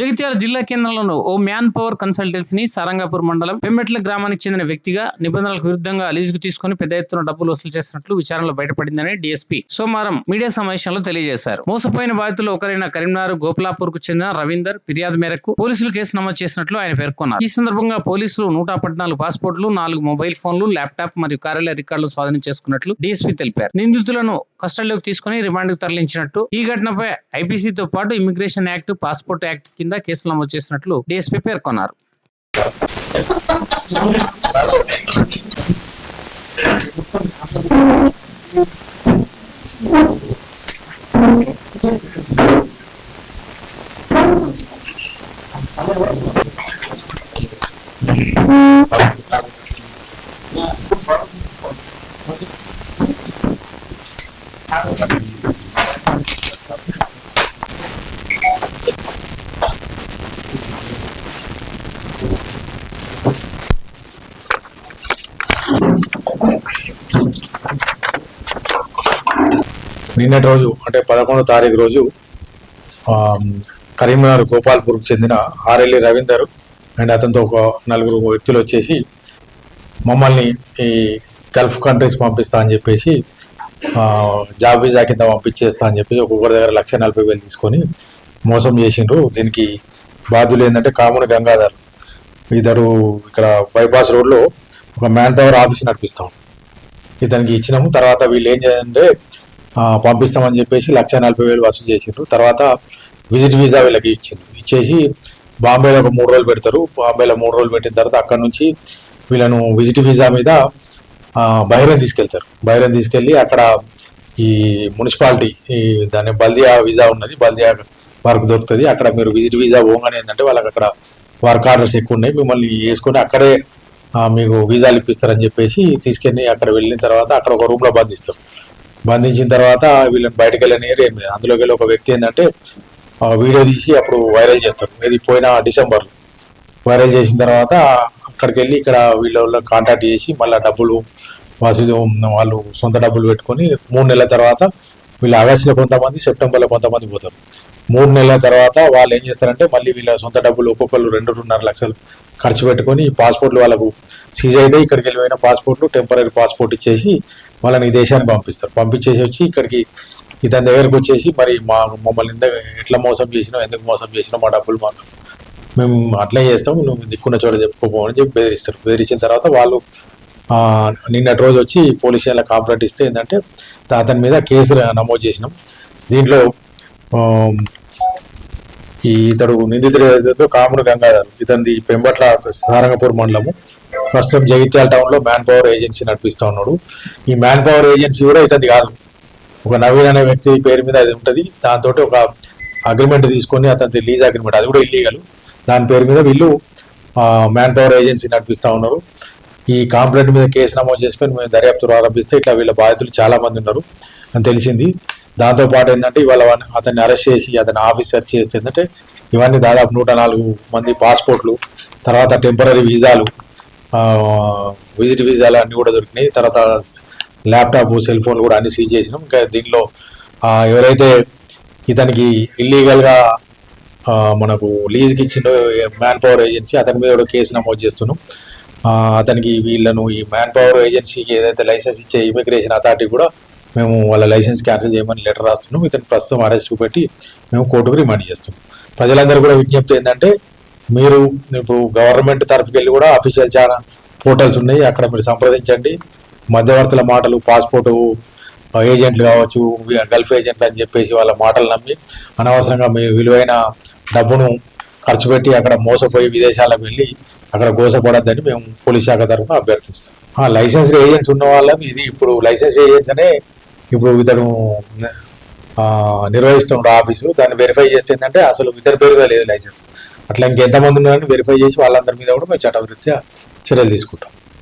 జగిత్యాల జిల్లా కేంద్రంలోని ఓ మ్యాన్ పవర్ కన్సల్టెన్సీని సారంగాపూర్ మండలం పెమ్మెట్ల గ్రామానికి చెందిన వ్యక్తిగా నిబంధనలకు విరుద్ధంగా లీజుకు తీసుకుని పెద్ద ఎత్తున డబ్బులు వసూలు చేస్తున్నట్లు విచారణలో బయటపడిందని డీఎస్పీ సోమవారం మీడియా సమావేశంలో తెలియజేశారు. మోసపోయిన బాధితులు ఒకరైన కరీంనగర్ గోపలాపూర్కు చెందిన రవీందర్ ఫిర్యాదు మేరకు పోలీసులు కేసు నమోదు చేసినట్లు ఆయన పేర్కొన్నారు. ఈ సందర్భంగా పోలీసులు నూట పద్నాలుగు పాస్పోర్ట్లు నాలుగు మొబైల్ ఫోన్లు ల్యాప్టాప్ మరియు కార్యాలయ రికార్డులు స్వాధీనం చేసుకున్నట్లు డీఎస్పీ తెలిపారు. నిందితులను కస్టడీలోకి తీసుకుని రిమాండ్కు తరలించినట్టు ఈ ఘటనపై ఐపీసీతో పాటు ఇమిగ్రేషన్ యాక్ట్ పాస్పోర్ట్ యాక్ట్ కింద కేసులు నమోదు చేసినట్లు డీఎస్పీ పేర్కొన్నారు. నిన్నటి రోజు అంటే పదకొండో తారీఖు రోజు కరీంనగర్ గోపాల్పూర్కు చెందిన ఆర్ఎల్ఈ రవీందర్ అండ్ అతనితో ఒక నలుగురు వ్యక్తులు వచ్చేసి మమ్మల్ని ఈ గల్ఫ్ కంట్రీస్ పంపిస్తా అని చెప్పేసి జాబ్ వీజా కింద పంపించేస్తా అని చెప్పేసి ఒక్కొక్కరి దగ్గర లక్ష నలభై వేలు తీసుకొని మోసం చేసిండ్రు. దీనికి బాధ్యులు ఏంటంటే కాముని గంగాధర్. ఇద్దరు ఇక్కడ బైపాస్ రోడ్లో ఒక మ్యాన్ పవర్ ఆఫీస్ నడిపిస్తాం. ఇతనికి ఇచ్చినాము. తర్వాత వీళ్ళు ఏం చేయాలంటే పంపిస్తామని చెప్పేసి లక్ష నలభై వేలు వసూలు చేసిండ్రు. తర్వాత విజిట్ వీసా వీళ్ళకి ఇచ్చింది ఇచ్చేసి బాంబేలో ఒక మూడు రోజులు పెడతారు. బాంబేలో మూడు రోజులు పెట్టిన తర్వాత అక్కడ నుంచి వీళ్ళను విజిట్ వీసా మీద ఆ, బహిరం తీసుకెళ్తారు. బహిరం తీసుకెళ్ళి అక్కడ ఈ మున్సిపాలిటీ ఈ దాని బల్దియా వీసా ఉన్నది. బల్దియా వర్క్ దొరుకుతుంది. అక్కడ మీరు విజిట్ వీసా పోగానే ఏంటంటే వాళ్ళకి అక్కడ వర్క్ ఆర్డర్స్ ఎక్కువ ఉన్నాయి. మిమ్మల్ని వేసుకొని అక్కడే మీకు వీసాలు ఇప్పిస్తారని చెప్పేసి తీసుకెళ్ళి అక్కడ వెళ్ళిన తర్వాత అక్కడ ఒక రూమ్లో బంధిస్తారు. బంధించిన తర్వాత వీళ్ళని బయటకు వెళ్ళనియరు. ఏం లేదు అందులోకి వెళ్ళి ఒక వ్యక్తి ఏంటంటే వీడియో తీసి అప్పుడు వైరల్ చేస్తారు. ఇది పోయిన డిసెంబర్లో. వైరల్ చేసిన తర్వాత అక్కడికి వెళ్ళి ఇక్కడ వీళ్ళ కాంటాక్ట్ చేసి మళ్ళీ డబ్బులు వసూలు వాళ్ళు సొంత డబ్బులు పెట్టుకొని మూడు నెలల తర్వాత వీళ్ళు ఆగస్టులో కొంతమంది సెప్టెంబర్లో కొంతమంది పోతారు. మూడు నెలల తర్వాత వాళ్ళు ఏం చేస్తారంటే మళ్ళీ వీళ్ళ సొంత డబ్బులు ఒక్కొక్కరు రెండున్నర లక్షలు ఖర్చు పెట్టుకొని ఈ పాస్పోర్ట్లు వాళ్ళకు సీజ్ అయితే ఇక్కడికి వెళ్ళిపోయిన పాస్పోర్ట్లు టెంపరీ పాస్పోర్ట్ ఇచ్చేసి వాళ్ళని ఈ దేశానికి పంపిస్తారు. పంపించేసి వచ్చి ఇక్కడికి ఇతని దగ్గరకు వచ్చేసి మరి మా మమ్మల్ని ఇంత ఎట్లా మోసం చేసినావు ఎందుకు మోసం చేసినావు మా డబ్బులు మాకు మేము అట్లే చేస్తాం నువ్వు దిక్కున్న చోట చెప్పుకోమని చెప్పి బెదిరిస్తారు. బెదిరించిన తర్వాత వాళ్ళు నిన్నటి రోజు వచ్చి పోలీస్ స్టేషన్లో కంప్లైంట్ ఇస్తే ఏంటంటే అతని మీద కేసు నమోదు చేసినాం. దీంట్లో ఈ ఇతడు నిందితుడు కాముడు గంగాధర్ ఇతనిది పెంబట్ల సారంగపూర్ మండలము. ప్రస్తుతం జగిత్యాల టౌన్లో మ్యాన్ పవర్ ఏజెన్సీ నడిపిస్తూ ఉన్నాడు. ఈ మ్యాన్ పవర్ ఏజెన్సీ కూడా ఇతనిది కాదు. ఒక నవీన్ అనే వ్యక్తి పేరు మీద అది ఉంటుంది. దాంతో ఒక అగ్రిమెంట్ తీసుకొని అతని లీజ్ అగ్రిమెంట్ అది కూడా ఇల్లీగల్ దాని పేరు మీద వీళ్ళు మ్యాన్ పవర్ ఏజెన్సీ నడిపిస్తూ ఉన్నారు. ఈ కాంప్లైంట్ మీద కేసు నమోదు చేసుకొని మేము దర్యాప్తు ప్రారంభిస్తే ఇట్లా వీళ్ళ బాధితులు చాలా మంది ఉన్నారు అని తెలిసింది. దాంతోపాటు ఏంటంటే ఇవాళ అతన్ని అరెస్ట్ చేసి అతని ఆఫీసర్ చేస్తే ఏంటంటే ఇవన్నీ దాదాపు నూట నాలుగు మంది పాస్పోర్ట్లు తర్వాత టెంపరీ వీసాలు విజిట్ వీసాలు అన్నీ కూడా దొరికినాయి. తర్వాత ల్యాప్టాప్ సెల్ ఫోన్లు కూడా అన్ని సీజ్ చేసినాం. ఇంకా దీనిలో ఎవరైతే ఇతనికి ఇల్లీగల్గా మనకు లీజ్కి ఇచ్చిన మ్యాన్ పవర్ ఏజెన్సీ అతని మీద కూడా కేసు నమోదు చేస్తున్నాం. అతనికి వీళ్ళను ఈ మ్యాన్ పవర్ ఏజెన్సీకి ఏదైతే లైసెన్స్ ఇచ్చే ఇమిగ్రేషన్ అథారిటీ కూడా మేము వాళ్ళ లైసెన్స్ క్యాన్సిల్ చేయమని లెటర్ రాస్తున్నాం. ఇతను ప్రస్తుతం అరెస్ట్ చూపెట్టి మేము కోర్టుకు రిమాండ్ చేస్తున్నాం. ప్రజలందరూ కూడా విజ్ఞప్తి ఏంటంటే మీరు ఇప్పుడు గవర్నమెంట్ తరఫుకి వెళ్ళి కూడా అఫీషియల్ చాలా పోర్టల్స్ ఉన్నాయి. అక్కడ మీరు సంప్రదించండి. మధ్యవర్తుల మాటలు పాస్పోర్టు ఏజెంట్లు కావచ్చు గల్ఫ్ ఏజెంట్లు అని చెప్పేసి వాళ్ళ మాటలు నమ్మి అనవసరంగా మీ విలువైన డబ్బును ఖర్చు పెట్టి అక్కడ మోసపోయి విదేశాలకు వెళ్ళి అక్కడ గోసపడద్దని మేము పోలీస్ శాఖ తరఫున అభ్యర్థిస్తాం లైసెన్స్ ఏజెంట్స్ ఉన్న వాళ్ళని ఇది ఇప్పుడు లైసెన్స్ ఏజెంట్స్ అనే ఇప్పుడు ఇతను నిర్వహిస్తున్నాడు ఆఫీసు దాన్ని వెరిఫై చేస్తే ఏంటంటే అసలు ఇతని పేరుగా లేదు లైసెన్స్. అట్లా ఇంకెంతమంది ఉన్నారని వెరిఫై చేసి వాళ్ళందరి మీద కూడా మేము చట్టవృత్యా చర్యలు తీసుకుంటాం.